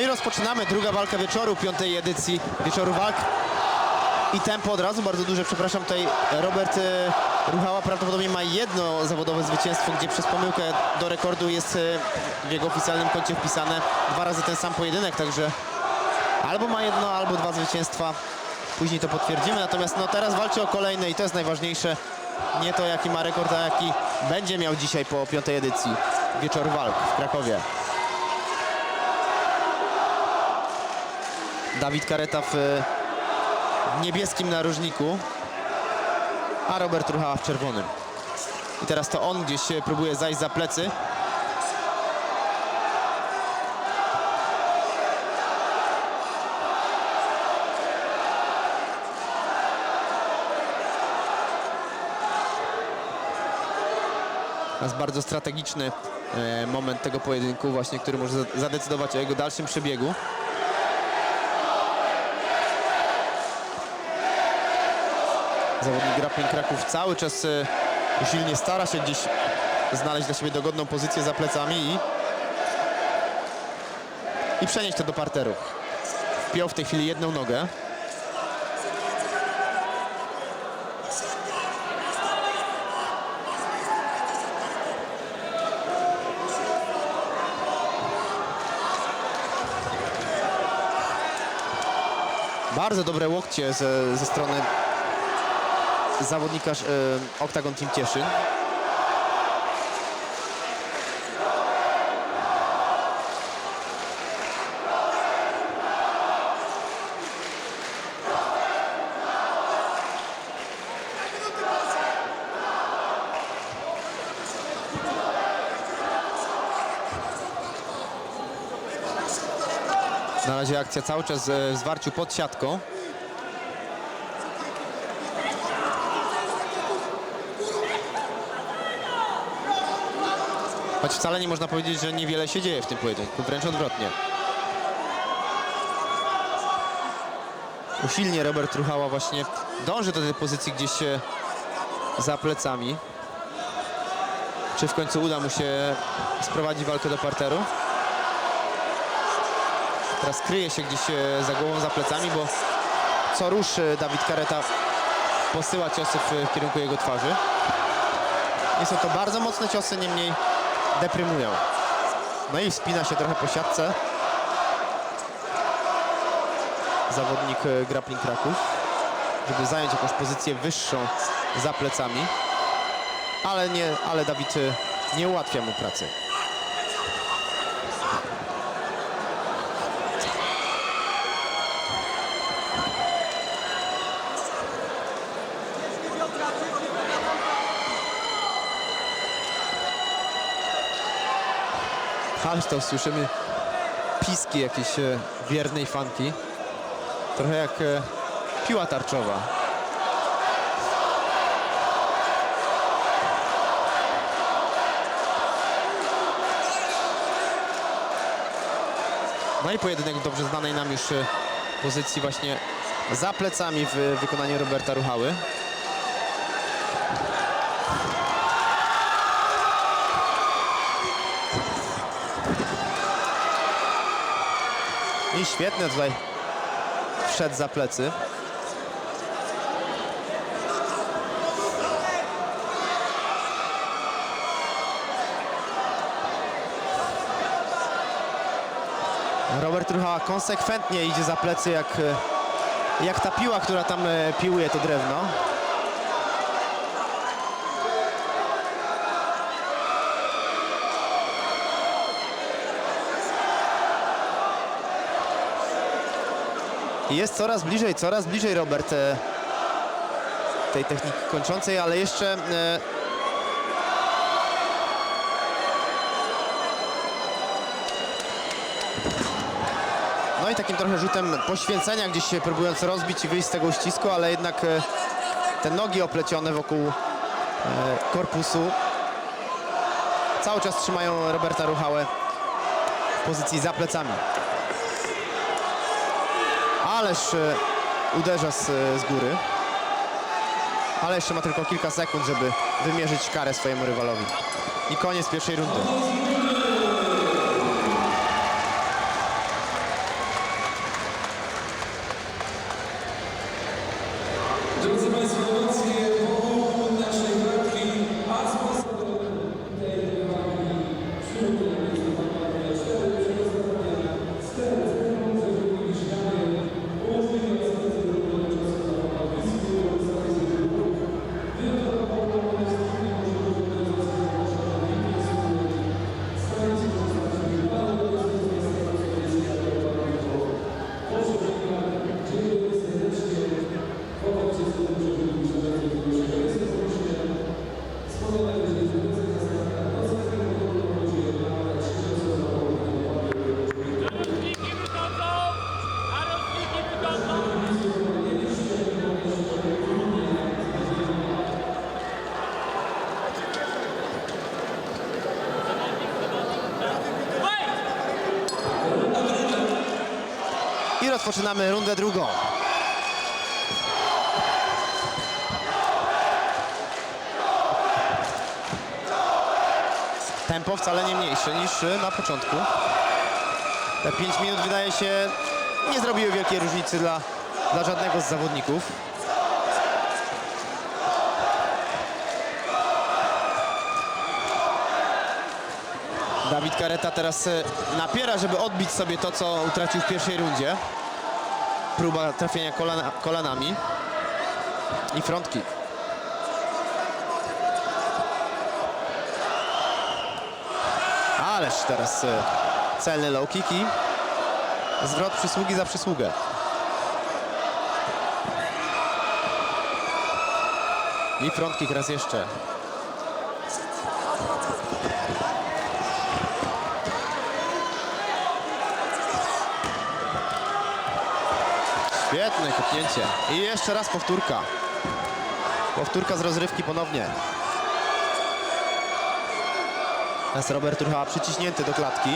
No i rozpoczynamy druga walka wieczoru, piątej edycji wieczoru walk. I tempo od razu bardzo duże, przepraszam, tutaj Robert e, Ruchała prawdopodobnie ma jedno zawodowe zwycięstwo, gdzie przez pomyłkę do rekordu jest e, w jego oficjalnym koncie wpisane dwa razy ten sam pojedynek, także albo ma jedno, albo dwa zwycięstwa. Później to potwierdzimy, natomiast no teraz walczy o kolejne i to jest najważniejsze. Nie to jaki ma rekord, a jaki będzie miał dzisiaj po piątej edycji wieczoru walk w Krakowie. Dawid Kareta w e, niebieskim narożniku, a Robert Ruchała w czerwonym. I teraz to on gdzieś próbuje zajść za plecy. Jest bardzo strategiczny e, moment tego pojedynku właśnie, który może za- zadecydować o jego dalszym przebiegu. Zawodnik Grappling Kraków cały czas e, usilnie stara się gdzieś znaleźć dla siebie dogodną pozycję za plecami i, i przenieść to do parteru. Wpiął w tej chwili jedną nogę. Bardzo dobre łokcie ze, ze strony zawodnika e, Octagon Team Cieszyn. Na razie akcja cały czas e, w zwarciu pod siatką. Choć wcale nie można powiedzieć, że niewiele się dzieje w tym pojedynku, wręcz odwrotnie. Usilnie Robert Ruchała właśnie dąży do tej pozycji gdzieś e, za plecami. Czy w końcu uda mu się sprowadzić walkę do parteru? Teraz kryje się gdzieś e, za głową, za plecami, bo co rusz Dawid Kareta posyła ciosy w kierunku jego twarzy. Nie są to bardzo mocne ciosy, niemniej deprymują. No i wspina się trochę po siatce. Zawodnik e, Grappling Kraków, żeby zająć jakąś pozycję wyższą za plecami. Ale, nie, ale Dawid e, nie ułatwia mu pracy. To słyszymy piski jakieś e, wiernej fanki. Trochę jak e, piła tarczowa. No i pojedynek dobrze znanej nam już e, pozycji właśnie za plecami w wykonaniu Roberta Ruchały. I świetnie tutaj wszedł za plecy. Robert Ruchała konsekwentnie idzie za plecy jak, jak ta piła, która tam e, piłuje to drewno. Jest coraz bliżej, coraz bliżej Robert e, tej techniki kończącej, ale jeszcze e, no i takim trochę rzutem poświęcenia gdzieś się próbując rozbić i wyjść z tego uścisku, ale jednak e, te nogi oplecione wokół korpusu cały czas trzymają Roberta Ruchałę w pozycji za plecami. Ależ e, uderza z, z góry. Ale jeszcze ma tylko kilka sekund, żeby wymierzyć karę swojemu rywalowi. I koniec pierwszej rundy. Rozpoczynamy rundę drugą. Tempo wcale nie mniejsze niż na początku. Te 5 minut wydaje się nie zrobiły wielkiej różnicy dla, dla żadnego z zawodników. Dawid Kareta teraz y, napiera, żeby odbić sobie to, co utracił w pierwszej rundzie. Próba trafienia kolana, kolanami i front kick. Ależ teraz y, celny low kick i zwrot przysługi za przysługę. I front kick raz jeszcze. Kopnięcie. I jeszcze raz powtórka. Powtórka z rozrywki ponownie. Teraz Robert Rucha przyciśnięty do klatki.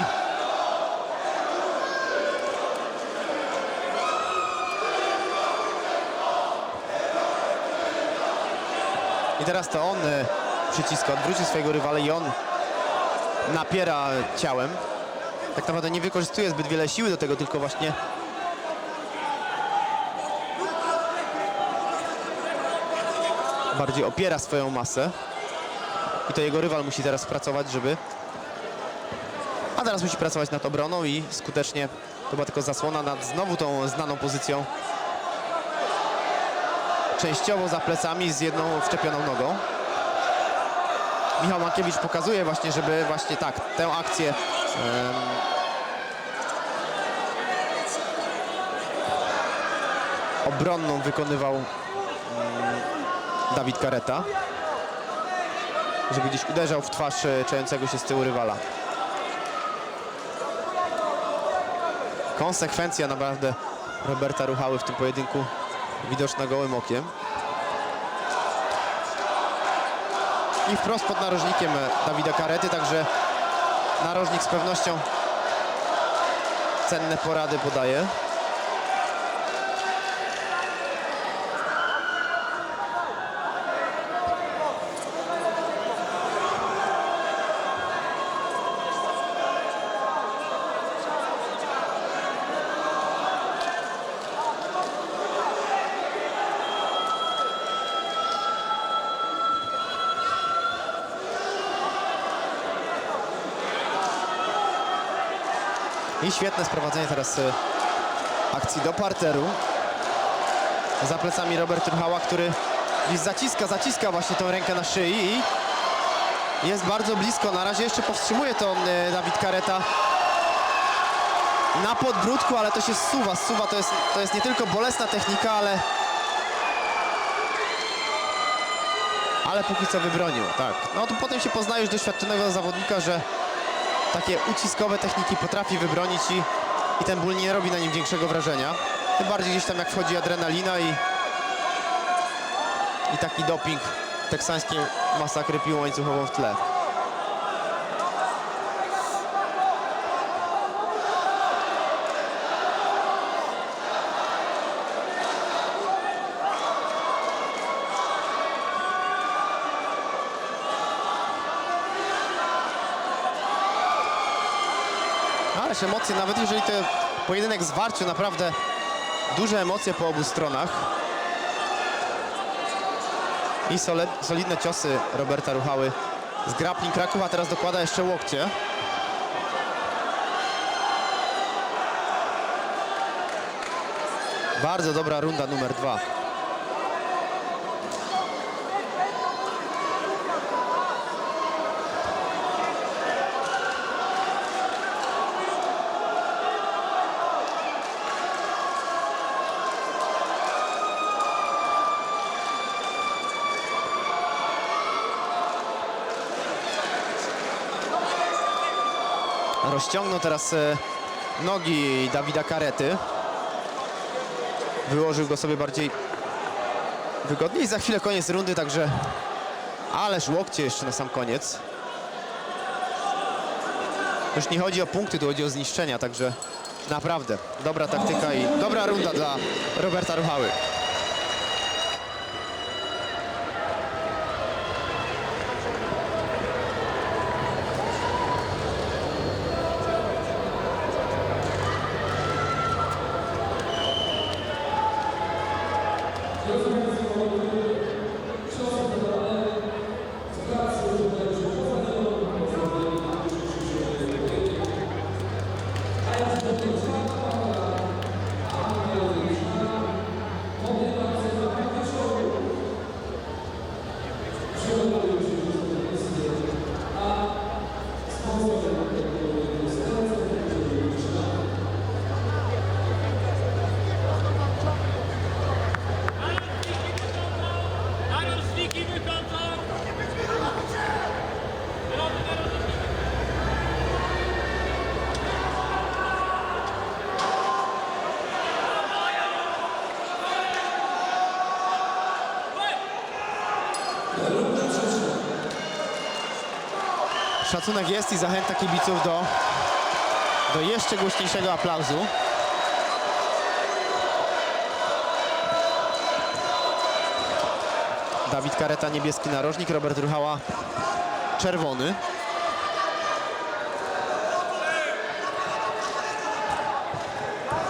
I teraz to on e, przyciska, odwrócił swojego rywala i on napiera ciałem. Tak naprawdę nie wykorzystuje zbyt wiele siły do tego, tylko właśnie bardziej opiera swoją masę. I to jego rywal musi teraz pracować, żeby... A teraz musi pracować nad obroną i skutecznie to była tylko zasłona nad znowu tą znaną pozycją. Częściowo za plecami z jedną wczepioną nogą. Michał Mankiewicz pokazuje właśnie, żeby właśnie tak, tę akcję em, obronną wykonywał Dawid Kareta. Żeby gdzieś uderzał w twarz e, czejącego się z tyłu rywala. Konsekwencja naprawdę Roberta Ruchały w tym pojedynku widoczna gołym okiem. I wprost pod narożnikiem e, Dawida Karety, także narożnik z pewnością cenne porady podaje. I świetne sprowadzenie teraz e, akcji do parteru. Za plecami Robert Ruchała, który zaciska, zaciska właśnie tą rękę na szyi i jest bardzo blisko. Na razie jeszcze powstrzymuje to e, Dawid Kareta na podbródku, ale to się zsuwa. Zsuwa to jest, to jest nie tylko bolesna technika, ale ale póki co wybronił, tak. No to potem się poznajesz doświadczonego zawodnika, że takie uciskowe techniki potrafi wybronić i, i ten ból nie robi na nim większego wrażenia. Tym bardziej gdzieś tam jak wchodzi adrenalina i, i taki doping teksańskiej masakry piłą łańcuchową w tle. Emocje, nawet jeżeli to pojedynek zwarciu, naprawdę duże emocje po obu stronach. I solidne ciosy Roberta Ruchały z grappling Kraków, a teraz dokłada jeszcze łokcie. Bardzo dobra runda numer dwa. Rozciągnął teraz e, nogi Dawida Karety. Wyłożył go sobie bardziej wygodnie i za chwilę koniec rundy, także ależ łokcie jeszcze na sam koniec. Już nie chodzi o punkty, tu chodzi o zniszczenia, także Naprawdę, dobra taktyka i dobra runda dla Roberta Ruchały. Szacunek jest i zachęta kibiców do, do jeszcze głośniejszego aplauzu. Dawid Kareta, niebieski narożnik, Robert Ruchała, czerwony.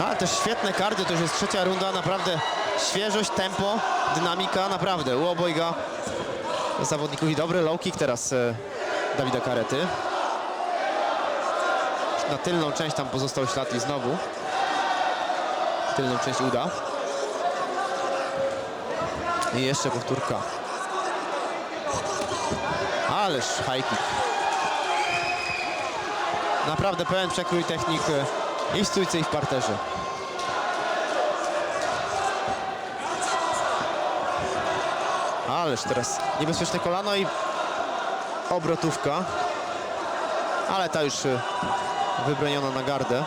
Ale też świetne karty, to już jest trzecia runda, naprawdę świeżość, tempo, dynamika, naprawdę u obojga zawodników i dobry low kick teraz e, Dawida Karety. Na tylną część tam pozostał ślad i znowu tylną część uda. I jeszcze powtórka. Ależ high kick. Naprawdę pełen przekrój technik e, i w stójce i w parterze. Ależ teraz niebezpieczne kolano i obrotówka. Ale ta już y, wybroniona na gardę.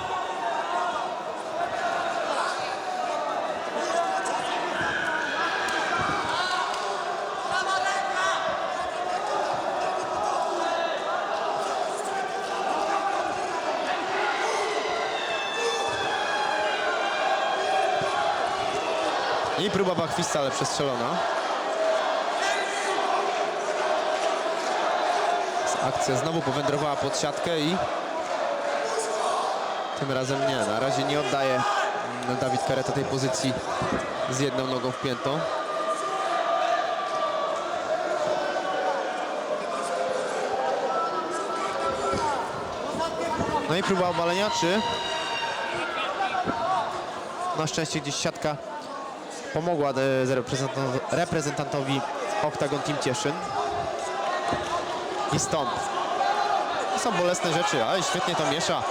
I próba bachwista, ale przestrzelona. Akcja znowu powędrowała pod siatkę i tym razem nie, na razie nie oddaje mm, Dawid Kareta tej pozycji z jedną nogą wpiętą. No i próba obalenia, czy na szczęście gdzieś siatka pomogła e, reprezentantowi Octagon Team Cieszyn i stąd. To są bolesne rzeczy, ale świetnie to miesza.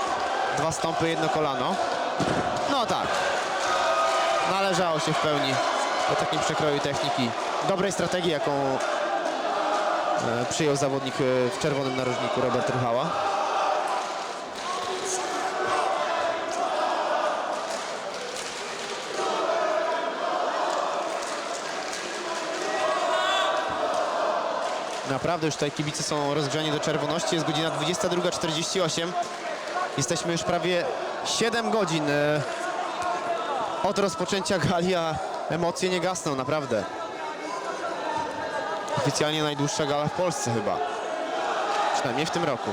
Dwa stąpy, jedno kolano. No tak. Należało się w pełni po takim przekroju techniki. Dobrej strategii, jaką e, przyjął zawodnik e, w czerwonym narożniku Robert Ruchała. Naprawdę już tutaj kibice są rozgrzani do czerwoności. Jest godzina 22.48. Jesteśmy już prawie 7 godzin e, od rozpoczęcia gali, a emocje nie gasną, naprawdę. Oficjalnie najdłuższa gala w Polsce chyba. Przynajmniej w tym roku.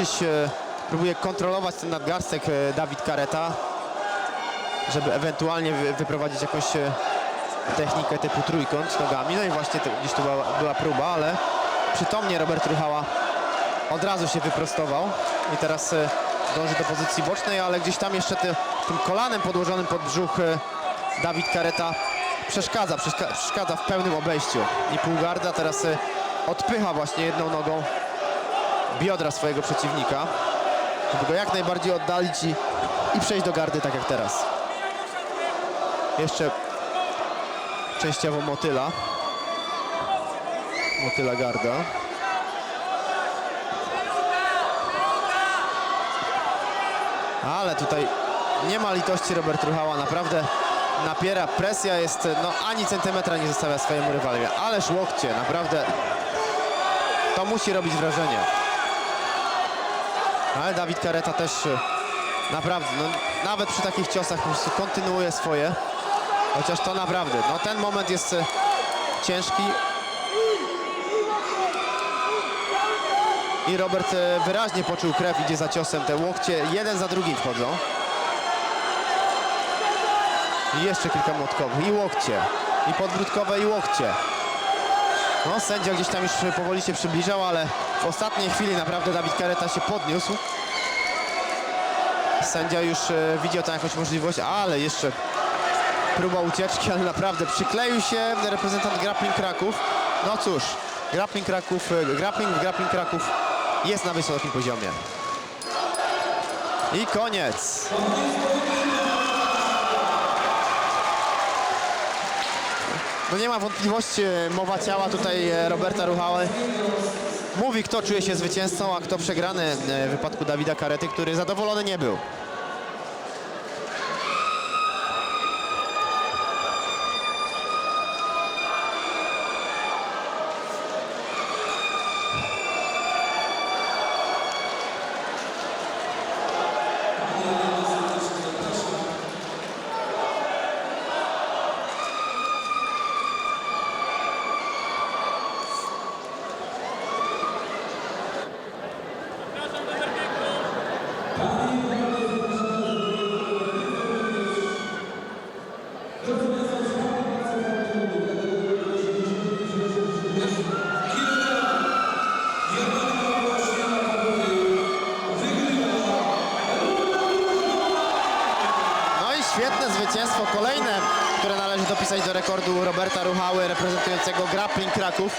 Gdzieś e, próbuje kontrolować ten nadgarstek e, Dawid Kareta, żeby ewentualnie wy, wyprowadzić jakąś e, technikę typu trójkąt nogami. No i właśnie gdzieś tu była, była próba, ale przytomnie Robert Ruchała od razu się wyprostował i teraz dąży do pozycji bocznej, ale gdzieś tam jeszcze ty, tym kolanem podłożonym pod brzuch Dawid Kareta przeszkadza, przeszka, przeszkadza w pełnym obejściu. I półgarda teraz odpycha właśnie jedną nogą biodra swojego przeciwnika, żeby go jak najbardziej oddalić i, i przejść do gardy tak jak teraz. Jeszcze częściowo motyla. Motyla Garda. Ale tutaj nie ma litości Robert Ruchała, naprawdę napiera, presja jest, no ani centymetra nie zostawia swojemu rywalowi, ależ łokcie, naprawdę to musi robić wrażenie. Ale Dawid Kareta też e, naprawdę, no, nawet przy takich ciosach po prostu kontynuuje swoje, chociaż to naprawdę, no ten moment jest e, ciężki. I Robert e, wyraźnie poczuł krew, idzie za ciosem, te łokcie jeden za drugim wchodzą. I jeszcze kilka młotkowych. I łokcie. I podbródkowe, i łokcie. No, sędzia gdzieś tam już powoli się przybliżał, ale w ostatniej chwili naprawdę Dawid Kareta się podniósł. Sędzia już e, widział tam jakąś możliwość, ale jeszcze próba ucieczki, ale naprawdę przykleił się reprezentant Grappling Kraków. No cóż, Grappling Kraków, e, grappling Grappling Kraków jest na wysokim poziomie. I koniec. No nie ma wątpliwości, e, mowa ciała tutaj Roberta Ruchały mówi, kto czuje się zwycięzcą, a kto przegrany e, w wypadku Dawida Karety, który zadowolony nie był. No i świetne zwycięstwo, kolejne, które należy dopisać do rekordu Roberta Ruchały, reprezentującego Grappling Kraków.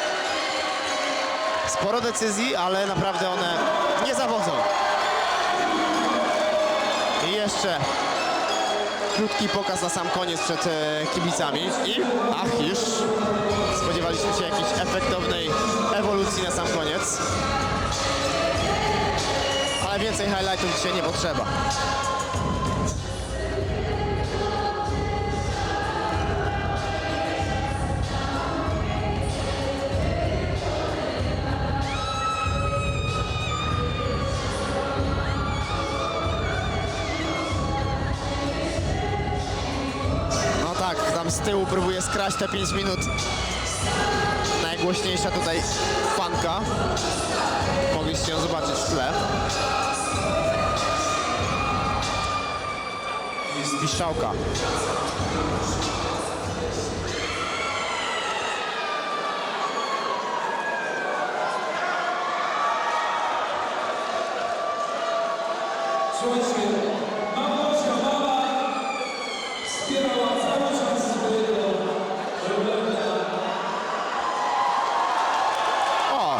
Sporo decyzji, ale naprawdę one nie zawodzą. I jeszcze krótki pokaz na sam koniec przed e, kibicami. I ach, już spodziewaliśmy się jakiejś efektownej ewolucji na sam koniec. Ale więcej highlightów dzisiaj nie potrzeba. Tam z tyłu próbuje skraść te 5 minut. Najgłośniejsza tutaj fanka. Mogliście ją zobaczyć w tle. Piszczałka. Słuchajcie, Małgorzata mama wspierała cały czas swojego Roberta. O!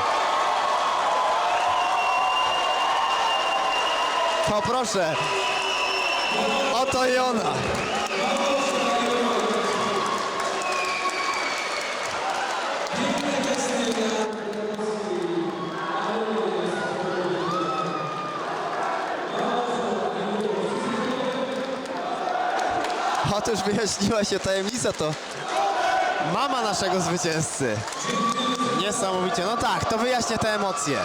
To proszę. Oto i ona. Otóż wyjaśniła się tajemnica, to mama naszego zwycięzcy. Niesamowicie. No tak, to wyjaśnia te emocje.